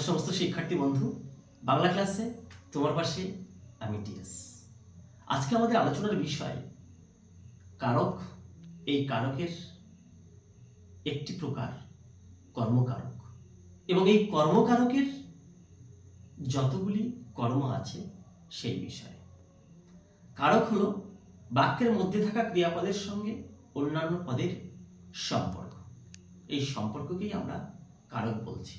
আমাদের সমস্ত শিক্ষার্থী বন্ধু, বাংলা ক্লাসে, তোমার পাশে আমি টিএস আজকে আমাদের আলোচনার বিষয়, কারক, এই কারকের একটি প্রকার কর্মকারক। এবং এই কর্মকারকের যতগুলি কর্ম আছে সেই বিষয়ে। কারক হলো বাক্যের মধ্যে থাকা ক্রিয়াপদের সঙ্গে অন্যান্য পদের সম্পর্ক। এই সম্পর্ককেই আমরা কারক বলছি।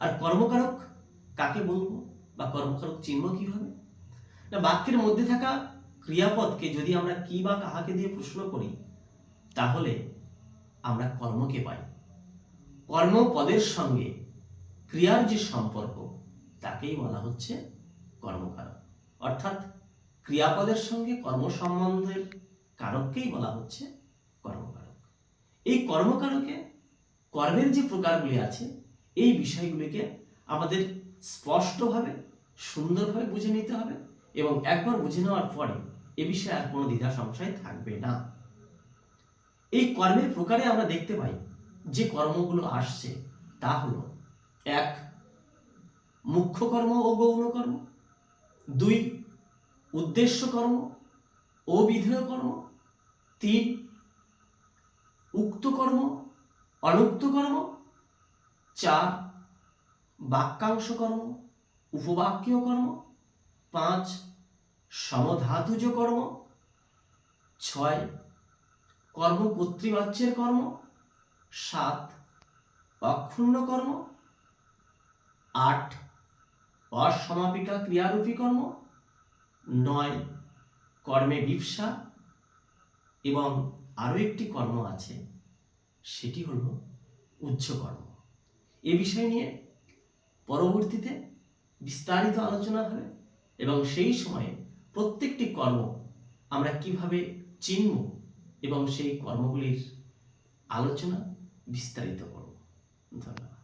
আর কর্মকারক কাকে বলব? বা কর্মকারক চিহ্ন কীভাবে? না, বাক্যের মধ্যে থাকা ক্রিয়াপদকে যদি আমরা কি বা কাহাকে দিয়ে প্রশ্ন করি, তাহলে আমরা কর্মকে পাই। কর্মপদের সঙ্গে ক্রিয়ার যে সম্পর্ক, তাকেই বলা হচ্ছে কর্মকারক। অর্থাৎ ক্রিয়াপদের সঙ্গে কর্ম সম্বন্ধের কারককেই বলা হচ্ছে কর্মকারক। এই কর্মকারকে কর্মের যে প্রকারগুলি আছে এই বিষয়গুলিকে আমাদের স্পষ্টভাবে, সুন্দরভাবে বুঝে নিতে হবে এবং একবার বুঝে নেওয়ার পরে এ বিষয়ে আর কোনো দ্বিধা সংশয় থাকবে না। এই কর্মের প্রকারে আমরা দেখতে পাই, যে কর্মগুলো আসছে তা হলো, এক, মুখ্য কর্ম ও গৌণ কর্ম, দুই, উদ্দেশ্য কর্ম ও বিধেয় কর্ম, তিন, উক্ত কর্ম অনুক্ত কর্ম চার বাক্যাংশ কর্ম উপবাক্যীয় কর্ম, পাঁচ, সমধাতুজ কর্ম, ছয়, কর্ম কর্তৃবাচ্যের কর্ম, সাত, অক্ষুণ্ণ কর্ম, আট, অসমাপিকা ক্রিয়ারূপী কর্ম, নয়, কর্মে বিপসা এবং আরও একটি কর্ম আছে, সেটি হল উচ্চ কর্ম। এ বিষয় নিয়ে পরবর্তীতে বিস্তারিত আলোচনা হবে এবং সেই সময়ে প্রত্যেকটি কর্ম আমরা কীভাবে চিনব এবং সেই কর্মগুলির আলোচনা বিস্তারিত করব। ধন্যবাদ।